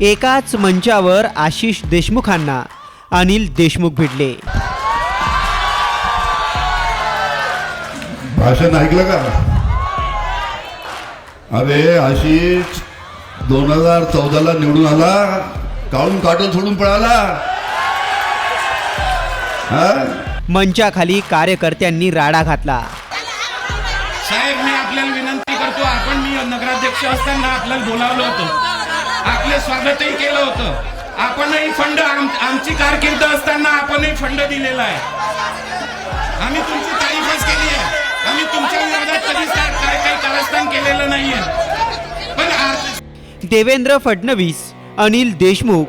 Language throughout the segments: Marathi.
एकाच मंचावर आशिष देशमुखांना अनिल देशमुख भिडले भाषण ऐकलं का? अरे आशिष दोन हजार चौदाला निवडून आला. काढून काटून सोडून पळाला. हा? मंचाखाली कार्यकर्त्यांनी राडा घातला. साहेब मी आपल्याला विनंती करतो आपण मी नगराध्यक्ष असताना आपल्याला बोलावलं होतं. आपलं स्वागतही केलं होतं. आपणही फंड आम- आमची कारकीर्द असताना आपणही फंड दिलेला आहे. आम्ही तुमची तारीफच केली आहे. आम्ही तुमच्या विरोधात कधीच काय काही कारस्थान केलेलं नाहीये. पण देवेंद्र फडणवीस अनिल देशमुख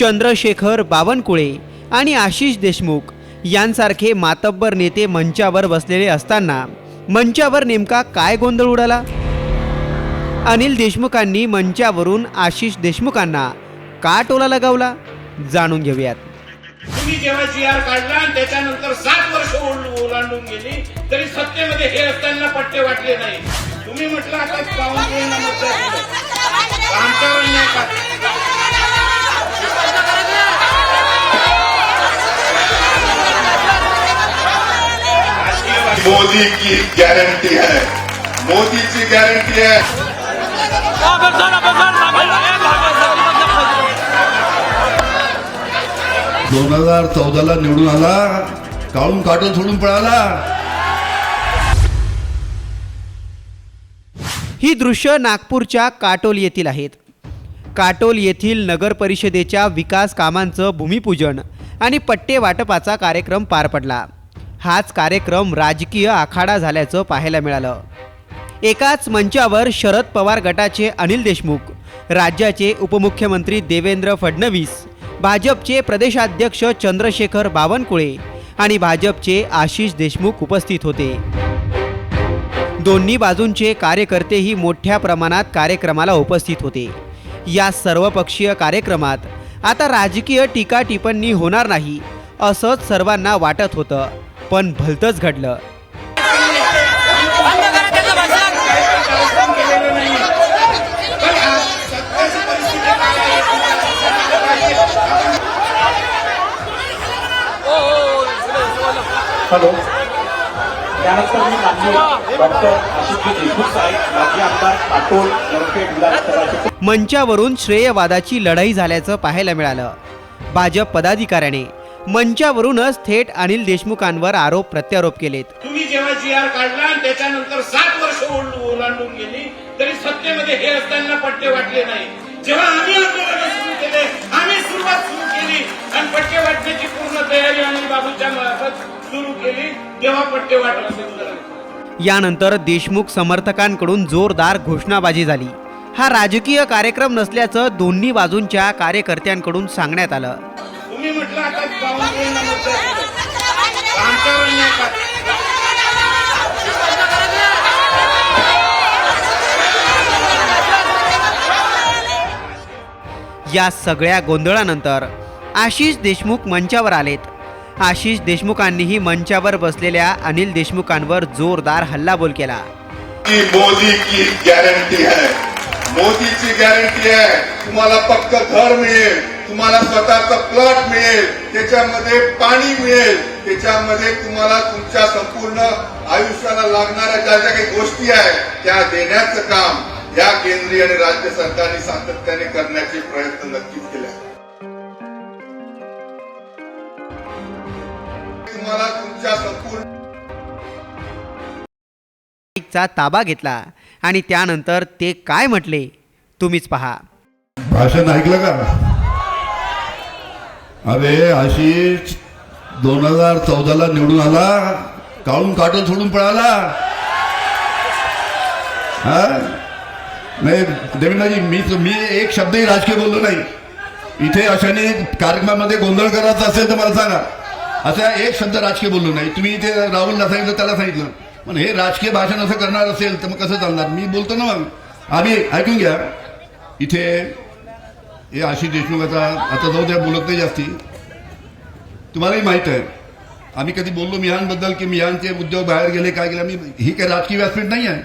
चंद्रशेखर बावनकुळे आणि आशिष देशमुख यांसारखे मातब्बर नेते मंचावर बसलेले असताना मंचावर नेमका काय गोंधळ उडाला? अनिल देशमुखांनी मंचावरून आशिष देशमुखांना का टोला लगावला? जाणून घेऊयात. तुम्ही जेव्हा जी आर काढला आणि त्याच्यानंतर सात वर्ष ओल- ओलांडून गेली तरी सत्तेमध्ये हे असताना पट्टे वाटले नाही. तुम्ही म्हटलं आता बावनकुळेंना मोदी की? गारंटी है मोदी की गारंटी है दोन हजार चौदाला निवडून आला. काळून काटून सोडून पळाला. ही दृश्य नागपूरच्या काटोल येथील आहेत. काटोल येथील नगर परिषदेच्या विकास कामांचं भूमिपूजन आणि पट्टे वाटपाचा कार्यक्रम पार पडला. हाच कार्यक्रम राजकीय आखाडा झाल्याचं पाहायला मिळालं. एकाच मंचावर शरद पवार गटाचे अनिल देशमुख राज्याचे उपमुख्यमंत्री देवेंद्र फडणवीस भाजपचे प्रदेशाध्यक्ष चंद्रशेखर बावनकुळे आणि भाजपचे आशिष देशमुख उपस्थित होते. दोन्ही बाजूंचे कार्यकर्तेही मोठ्या प्रमाणात कार्यक्रमाला उपस्थित होते. या सर्वपक्षीय कार्यक्रमात आता राजकीय टीका टिप्पणी होणार नाही असंच सर्वांना वाटत होतं पण भलतंच घडलं. त्यानंतर मी माननीय डॉक्टर आशिषजी देशमुख साहेब माजी आमदार नरखेड विधानसभाचे मंचावरून श्रेयवादाची लढाई झाल्याचं पाहायला मिळालं. भाजप पदाधिकाऱ्याने मंचावरूनच थेट अनिल देशमुखांवर आरोप प्रत्यारोप केलेत. तुम्ही जेव्हा जी आर काढला आणि त्याच्यानंतर सात वर्ष ओल- ओलांडून गेली तरी सत्तेमध्ये हे असताना पट्टे वाटले नाही जेव्हा आम्ही आंदोलन सुरू केले आम्ही सुरुवात सुरू केली आणि पट्टे वाटण्याची पूर्ण तयारी अनिल बाबूच्या मार्फत सुरू केली तेव्हा पट्टे यानंतर देशमुख समर्थकांकडून जोरदार घोषणाबाजी झाली. हा राजकीय कार्यक्रम नसल्याचं दोन्ही बाजूंच्या कार्यकर्त्यांकडून सांगण्यात आलं. तुम्ही म्हटलं आता या सगळ्या गोंधळानंतर आशिष देशमुख मंचावर आलेत. आशिष देशमुखांनीही मंचावर बसलेल्या अनिल देशमुखांवर जोरदार हल्लाबोल केला. मोदी की गॅरंटी आहे. मोदीची गॅरंटी आहे. तुम्हाला पक्क घर मिळेल. तुम्हाला स्वतःचा प्लॉट मिळेल. त्याच्यामध्ये पाणी मिळेल. त्याच्यामध्ये तुम्हाला तुमच्या संपूर्ण आयुष्याला लागणाऱ्या ज्या ज्या काही गोष्टी आहेत त्या देण्याचं काम या केंद्रीय आणि राज्य सरकारने सातत्याने करण्याचे प्रयत्न नक्कीच केले तुम्हाला तुमच्या संपूर्ण चा ताबा घेतला आणि त्यानंतर ते काय म्हटले तुम्हीच पहा. भाषण ऐकलं का? अरे आशिष दोन हजार चौदाला निवडून आला काढून काटून सोडून पळाला. हा? नाही देवेंद्रजी मी मी एक शब्दही राजकीय बोललो नाही. इथे अशाने कार्यक्रमामध्ये गोंधळ करायचा असेल तर मला सांगा. असा एक शब्द राजकीय बोललो नाही. तुम्ही इथे राहुलला सांगितलं त्याला सांगितलं. पण हे राजकीय भाषण असं करणार असेल तर मग कसं चालणार? मी बोलतो ना मग. आम्ही ऐकून घ्या. इथे हे आशिष देशमुखाचा आता जाऊ द्या बोलत नाही जास्ती. तुम्हालाही माहीत आहे. आम्ही कधी बोललो मिहानबद्दल की मिहानचे उद्योग बाहेर गेले काय गेले? आम्ही ही काही राजकीय व्यासपीठ नाही आहे.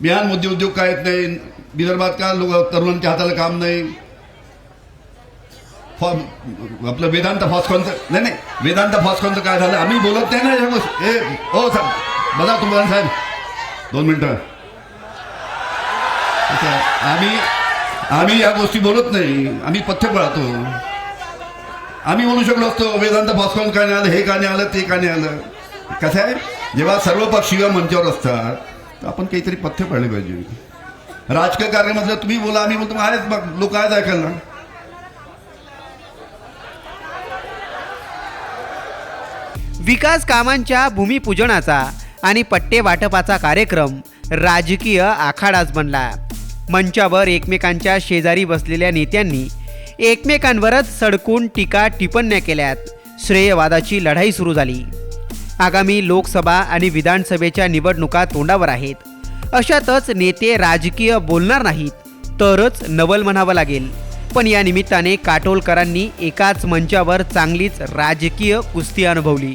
मिहान मुद्दे उद्योग काय येत नाही. विदर्भात का लोक तरुणांच्या हाताला काम नाही? आपलं वेदांत फॉस्कॉनचं नाही नाही वेदांत फॉस्कॉनचं काय झालं? आम्ही बोलत नाही ना या गोष्टी ए हो साहेब बघा तुम्हाला साहेब. दोन मिनटं. आम्ही आम्ही या गोष्टी बोलत नाही आम्ही पथ्य पळतो. आम्ही बोलू शकलो असतो वेदांत फॉस्कॉन काय नाही आलं हे का नाही आलं ते का नाही आलं. कसं आहे? जेव्हा सर्व पक्षीय मंचावर असतात तर आपण काहीतरी पथ्य पाळले पाहिजे. राजकीय कार्यामधलं तुम्ही बोला आम्ही बोलतो आहेच बघ लोक आहेत ऐकायला. विकास कामांच्या भूमिपूजनाचा आणि पट्टे वाटपाचा कार्यक्रम राजकीय आखाडाच बनला. मंचावर एकमेकांच्या शेजारी बसलेल्या नेत्यांनी एकमेकांवरच सडकून टीका टिप्पण्या केल्यात. श्रेयवादाची लढाई सुरू झाली. आगामी लोकसभा आणि विधानसभेच्या निवडणुका तोंडावर आहेत. अशातच नेते राजकीय बोलणार नाहीत तरच नवल म्हणावं लागेल. पण या निमित्ताने काटोलकरांनी एकाच मंचावर चांगलीच राजकीय कुस्ती अनुभवली.